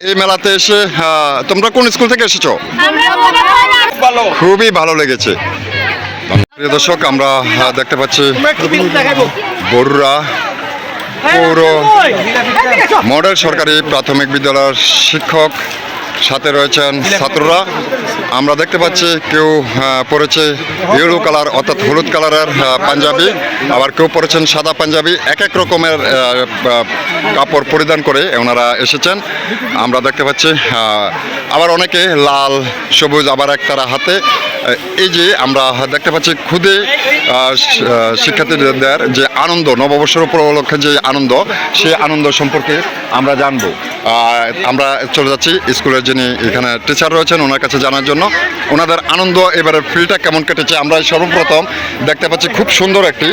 এই মেলাতে এসে আহ, তোমরা কোন স্কুল থেকে এসেছ? খুবই ভালো লেগেছে। প্রিয় দর্শক আমরা আহ, দেখতে পাচ্ছি বড়ুরা পৌর মডেল সরকারি প্রাথমিক বিদ্যালয়ের শিক্ষক সাথে রয়েছেন ছাত্ররা। আমরা দেখতে পাচ্ছি কেউ আহ, পরেছে ইয়েলো কালার অর্থাৎ হলুদ কালারের আহ, পাঞ্জাবি আবার কেউ পরেছেন সাদা পাঞ্জাবি। এক এক রকমের কাপড় পরিধান করে ওনারা এসেছেন। আমরা দেখতে পাচ্ছি আহ, আবার অনেকে লাল সবুজ আবার এক তারা হাতে। এই যে আমরা দেখতে পাচ্ছি খুদে শিক্ষার্থীদের যে আনন্দ, নববর্ষের উপলক্ষে যে আনন্দ, সেই আনন্দ সম্পর্কে আমরা জানব। আমরা চলে যাচ্ছি স্কুলের যিনি এখানে টিচার রয়েছেন, ওনার কাছে জানার জন্য। ওনাদের আনন্দ এবারে ফিলটা কেমন কেটেছে? আমরা সর্বপ্রথম দেখতে পাচ্ছি খুব সুন্দর একটি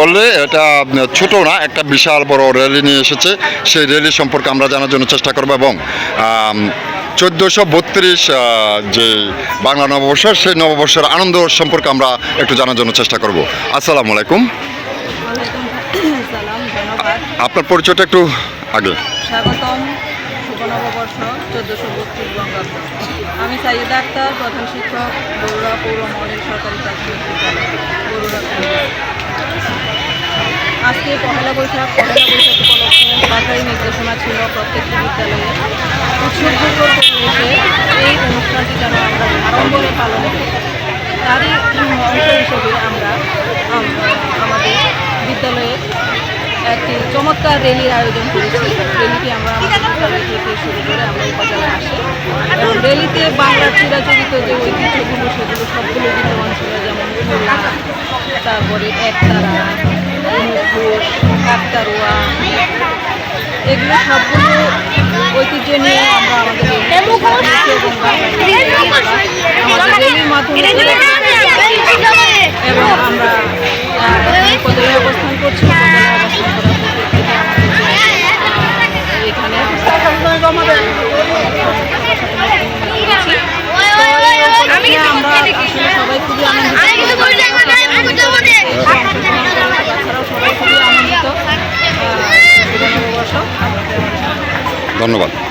বললে এটা ছোট না, একটা বিশাল বড় র্যালি নিয়ে এসেছে। সেই র্যালি সম্পর্কে আমরা জানার জন্য চেষ্টা করব এবং চোদ্দোশো বত্রিশ যে বাংলা নববর্ষ সেই নববর্ষের আনন্দ সম্পর্কে আমরা একটু জানার জন্য চেষ্টা করব। আসসালামু আলাইকুম। আপনার পরিচয়টা একটু আগে। স্বাগতম নববর্ষ চোদ্দোশো বত্রিশ বঙ্গাব্দ। আমি সাইদ আক্তার প্রধান শিক্ষক বড়ুয়া পৌর মডেল সরকারি প্রাথমিক বিদ্যালয় বড়ুয়া আজকে পহেলা বৈশাখ পহেলা বৈশাখ উপলক্ষে সরকারি নির্দেশনা ছিল প্রত্যেকটি বিদ্যালয়ে। উৎসর্গীয় পরিবেশে এই অনুষ্ঠানটি যেন আমরা আড়ম্বরে পালন করি, তারই অংশ হিসেবে আমরা আমাদের বিদ্যালয়ে একটি চমৎকার র্যালির আয়োজন করেছি। র্যালিটি আমরা আমাদের বিদ্যালয় থেকে শুরু করে আমরা উপজেলায় আসি। এবং র্যালিতে বাংলার চিরাচরিত যে ঐতিহ্যগুলো সেগুলো সবগুলো বিদ্যমান ছিল, যেমন তারপরে একতারা মুখোশ কাকতারুয়া এগুলো সবগুলো ঐতিহ্য নিয়ে আমরা আমাদের আমাদের মাধ্যমে ধন্যবাদ